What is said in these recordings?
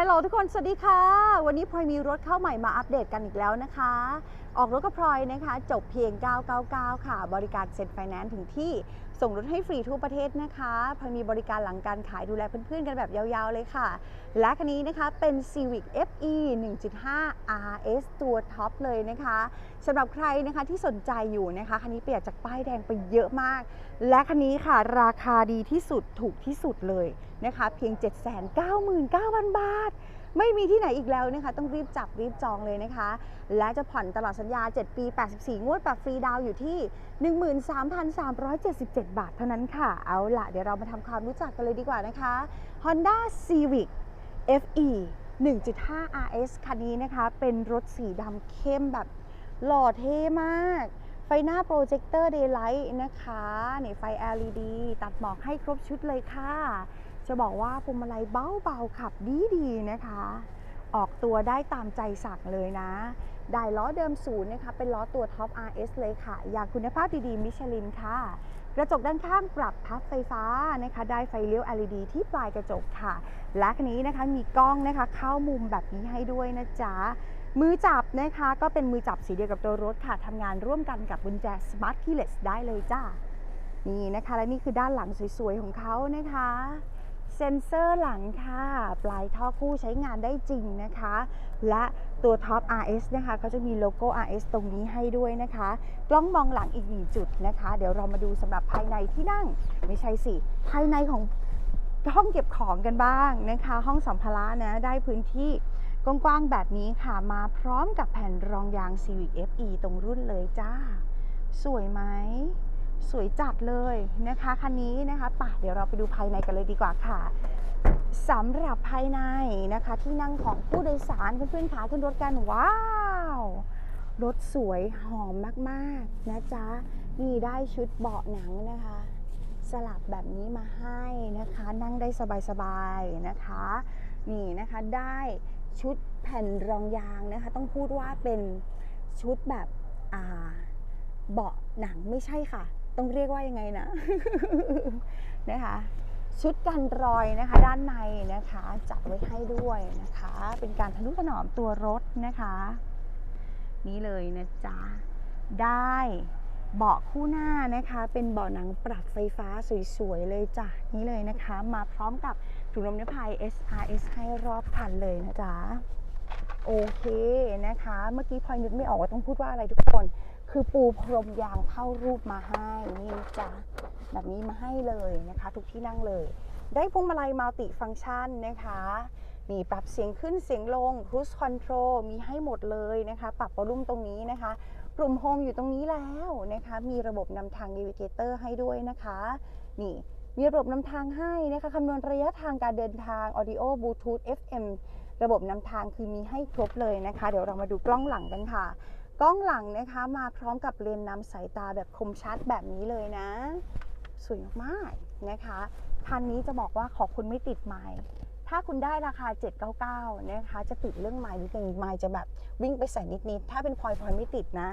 ฮัลโหลทุกคน สวัสดีค่ะ วันนี้พลอยมีรถเข้าใหม่มาอัปเดตกันอีกแล้วนะคะ ออกรถกับพลอยนะคะ จบเพียง 999 ค่ะ บริการเซ็นไฟแนนซ์ถึงที่ ส่งรถให้ฟรีทั่วประเทศนะคะ พลอยมีบริการหลังการขายดูแลเพื่อนๆ กันแบบยาวๆเลยค่ะ และคันนี้นะคะเป็น Civic FE 1.5 RS ตัวท็อปเลยนะคะสำหรับใครนะคะที่สนใจอยู่นะคะ คันนี้เปลี่ยนจากป้ายแดงไปเยอะมาก และคันนี้ค่ะราคาดีที่สุดถูกที่สุดเลยนะคะเพียง 799,000 บาท ไม่มีที่ไหนอีกแล้วนะคะ ต้องรีบจับรีบจองเลยนะคะ และจะผ่อนตลอดสัญญา 7 ปี 84 งวดปรับฟรีดาวอยู่ที่ 13,377 บาทเท่านั้นค่ะ เอาละเดี๋ยวเรามาทำความรู้จักกันเลยดีกว่านะคะ Honda Civic FE 1.5 RS คันนี้นะคะ เป็นรถสีดำเข้มแบบหล่อเท่มาก ไฟหน้าโปรเจคเตอร์เดย์ไลท์นะคะนี่ไฟ LED ตัดหมอกให้ครบชุดเลยค่ะ จะบอกว่าพวงมาลัยเบาๆขับดีๆนะคะ ออกตัวได้ตามใจสั่งเลยนะ ได้ล้อเดิมศูนย์นะคะเป็นล้อตัวท็อป RS เลยค่ะ อย่างคุณภาพดีๆมิชลินค่ะ กระจกด้านข้างปรับพับไฟฟ้านะคะ ได้ไฟเลี้ยว LED ที่ปลายกระจกค่ะ และคันนี้นะคะมีกล้องนะคะเข้ามุมแบบนี้ให้ด้วยนะจ๊ะมือจับนะคะก็เป็นมือจับสีเดียวกับตัวรถค่ะทำงานร่วมกันกับกุญแจ Smart Keyless ได้เลยจ้านี่นะคะและนี่คือด้านหลังสวยๆของเขานะคะ เซ็นเซอร์หลังค่ะ ปลายท่อคู่ใช้งานได้จริงนะคะ และตัวท็อป RS นะคะเขาจะมีโลโก้ RS ตรงนี้ให้ด้วยนะคะ กล้องมองหลังอีกหนึ่งจุดนะคะ เดี๋ยวเรามาดูสำหรับภายในที่นั่ง ไม่ใช่สิ ภายในของห้องเก็บของกันบ้างนะคะ ห้องสัมภาระนะได้พื้นที่กว้างๆแบบนี้ค่ะมาพร้อมกับแผ่นรองยาง Civic FE ตรงรุ่นเลยจ้า สวยไหม สวยจัดเลยนะคะคันนี้นะคะป่ะเดี๋ยวเราไปดูภายในกันเลยดีกว่าค่ะสำหรับภายในนะคะ ที่นั่งของผู้โดยสารเพื่อนๆขาขึ้นรถกันว้าวรถสวยหอมมากๆนะจ๊ะนี่ได้ชุดเบาะหนังนะคะ สลับแบบนี้มาให้นะคะ นั่งได้สบายๆนะคะ นี่นะคะได้ชุดแผ่นรองยางนะคะ ต้องพูดว่าเป็นชุดแบบเบาะหนังไม่ใช่ค่ะ ต้องเรียกว่ายังไงนะนะคะ ชุดกันรอยนะคะ ด้านในนะคะจัดไว้ให้ด้วยนะคะ เป็นการทะนุถนอมตัวรถนะคะ นี่เลยนะจ๊ะได้เบาะคู่หน้านะคะ เป็นเบาะหนังปรับไฟฟ้าสวยๆเลยจ้ะนี่เลยนะคะ มาพร้อมกับถุงลมนิรภัย SRS ให้รอบคันเลยนะจ๊ะโอเคนะคะ เมื่อกี้พลอยนึกไม่ออกว่าต้องพูดว่าอะไรทุกคน คือปูพรมยางเข้ารูปมาให้นี่จ้ะแบบนี้มาให้เลยนะคะ ทุกที่นั่งเลย ได้พวงมาลัยมัลติฟังก์ชันนะคะมีปรับเสียงขึ้นเสียงลง cruise control มีให้หมดเลยนะคะ ปรับวอลลุ่มตรงนี้นะคะปุ่มโฮมอยู่ตรงนี้แล้วนะคะ มีระบบนำทาง Navigator ให้ด้วยนะคะ นี่มีระบบนำทางให้นะคะคำนวณระยะทางการเดินทาง Audio Bluetooth FM ระบบนำทางคือมีให้ครบเลยนะคะ เดี๋ยวเรามาดูกล้องหลังกันค่ะ กล้องหลังนะคะมาพร้อมกับเลนส์นำสายตาแบบคมชัดแบบนี้เลยนะ สวยมากนะคะคันนี้จะบอกว่าขอคุณไม่ติดไมล์ถ้าคุณได้ราคา 799 นะคะ จะติดเรื่องไมล์นิดนึงไมล์จะแบบวิ่งไปแสนนิดๆถ้าเป็นพลอยพลอยไม่ติดนะ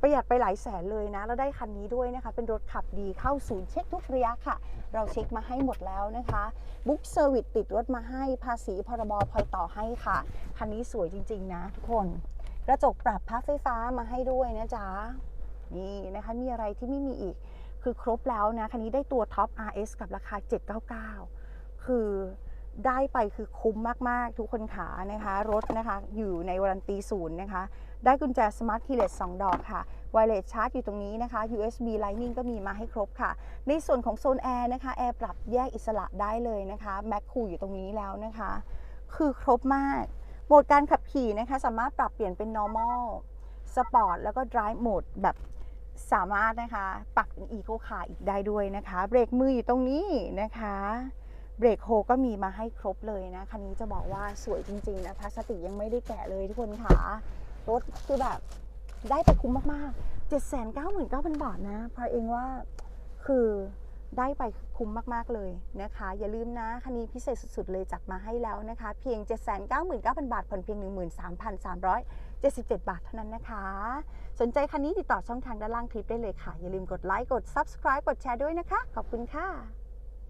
ประหยัดไปหลายแสนเลยนะ แล้วได้คันนี้ด้วยนะคะ เป็นรถขับดีเข้าศูนย์เช็คทุกระยะค่ะ เราเช็คมาให้หมดแล้วนะคะบุ๊กเซอร์วิสติดรถมาให้ภาษีพรบพลอยต่อให้ค่ะ คันนี้สวยจริง ๆ นะทุกคน ระจกปรับพับไฟฟ้ามาให้ด้วยนะจ๊ะนี่นะคะมีอะไรที่ไม่มีอีก คือครบแล้วนะคันนี้ได้ตัวท็อป RS กับราคา 799 คือได้ไปคือคุ้มมาก ๆ ทุกคนขานะคะ รถนะคะ อยู่ในวารันตีศูนย์นะคะ ได้กุญแจ Smart Keyless 2ดอกค่ะ Wireless Charge อยู่ตรงนี้นะคะ USB Lightning ก็มีมาให้ครบค่ะ ในส่วนของโซนแอร์นะคะแอร์ปรับแยกอิสระได้เลยนะคะแม็กคูอยู่ตรงนี้แล้วนะคะ คือครบมาก หมดการขับขี่นะคะสามารถปรับเปลี่ยนเป็น normal sport แล้วก็ drive mode แบบสามารถนะคะปรับเป็น eco car อีกได้ด้วยนะคะ เบรกมืออยู่ตรงนี้นะคะเบรกโฮก็มีมาให้ครบเลยนะ คันนี้จะบอกว่าสวยจริง ๆ นะพลาสติกยังไม่ได้แกะเลยทุกคนค่ะ รถคือแบบได้ไปคุ้มมาก ๆ 799,000 บาทนะพอเองว่าคือ ได้ไปคุ้มมากๆเลยนะคะ อย่าลืมนะคันนี้พิเศษสุดๆเลยจัดมาให้แล้วนะคะ เพียง 799,000 บาทผ่อนเพียง 13,377 บาทเท่านั้นนะคะ สนใจคันนี้ติดต่อช่องทางด้านล่างคลิปได้เลยค่ะ อย่าลืมกดไลค์กด subscribe กดแชร์ด้วยนะคะ ขอบคุณค่ะ